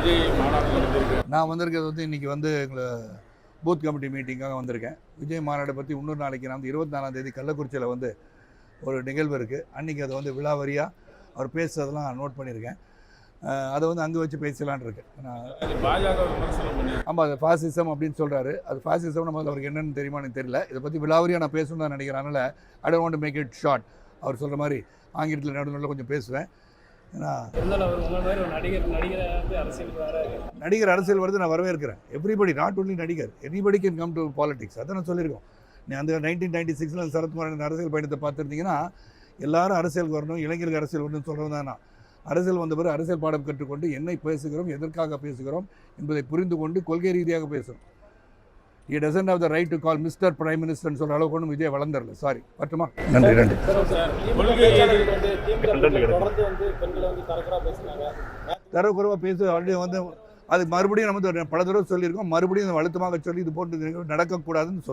விஜய் மாநாடு நடந்திருக்கு நான் வந்திருக்கிறது வந்து இன்றைக்கி வந்து எங்களை பூத் கமிட்டி மீட்டிங்காக வந்திருக்கேன். விஜய் மாநாடு பற்றி இன்னொரு நாளைக்கு நான் வந்து இருபத்தி நாலாம் தேதி கள்ளக்குறிச்சியில் வந்து ஒரு நிகழ்வு இருக்குது அன்றைக்கி அதை வந்து விழாவரியாக அவர் பேசுறதெல்லாம் நோட் பண்ணியிருக்கேன். அதை வந்து அங்கே வச்சு பேசலான் இருக்கு. ஆமாம் அது ஃபாசிசம் அப்படின்னு சொல்கிறாரு அது ஃபாசிசம் முதல்ல அவருக்கு என்னன்னு தெரியுமா எனக்கு தெரியல. இதை பற்றி விழாவரியாக நான் பேசணும்னு தான் நினைக்கிறேன். அதனால் I don't want make it short அவர் சொல்கிற மாதிரி ஆங்கிலத்தில் நடுவில் கொஞ்சம் பேசுவேன். ஏன்னா நடிகர் அரசியல் வருது நான் வரவேற்கிறேன். எவ்ரிபடி நாட் ஒன்லி நடிகர் anybody can come to politics அதை நான் சொல்லியிருக்கோம். நீ அந்த நைன்டீன் நைன்டி சிக்ஸில் சரத்குமார் அரசியல் பயணத்தை பார்த்துருந்தீங்கன்னா எல்லாரும் அரசியலுக்கு வரணும் இளைஞருக்கு அரசியல் வரணும்னு சொல்கிறது தான் நான். அரசியல் வந்த பிறகு அரசியல் பாடம் கற்றுக்கொண்டு என்னை பேசுகிறோம் எதற்காக பேசுகிறோம் என்பதை புரிந்து கொண்டு கொள்கை ரீதியாக பேசுகிறோம் he doesn't have the right to call mister prime மினிஸ்டர்னு சொல்கிற அளவுக்கு ஒன்றும் விஜய் வளர்ந்துடல. சாரி பட்டுமா நன்றி நன்றி. சார் வந்து பேச ஆல்ரெடி வந்து அது மறுபடியும் நம்ம பல தடவை சொல்லியிருக்கோம். மறுபடியும் அழுத்தமாக சொல்லி இது போன்று நடக்கக்கூடாதுன்னு சொல்லுவோம்